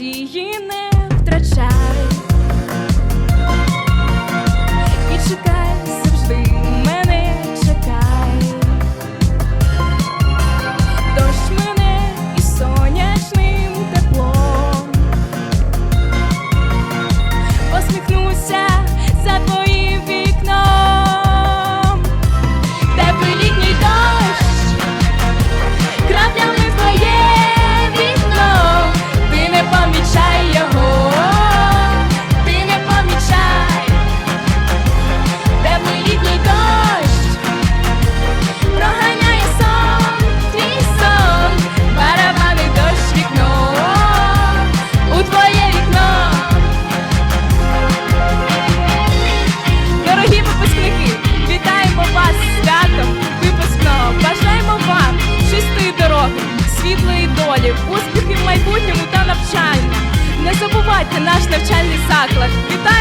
надії. світлої долі, успіхів в майбутньому та навчання. Не забувайте наш навчальний заклад. Вітаю!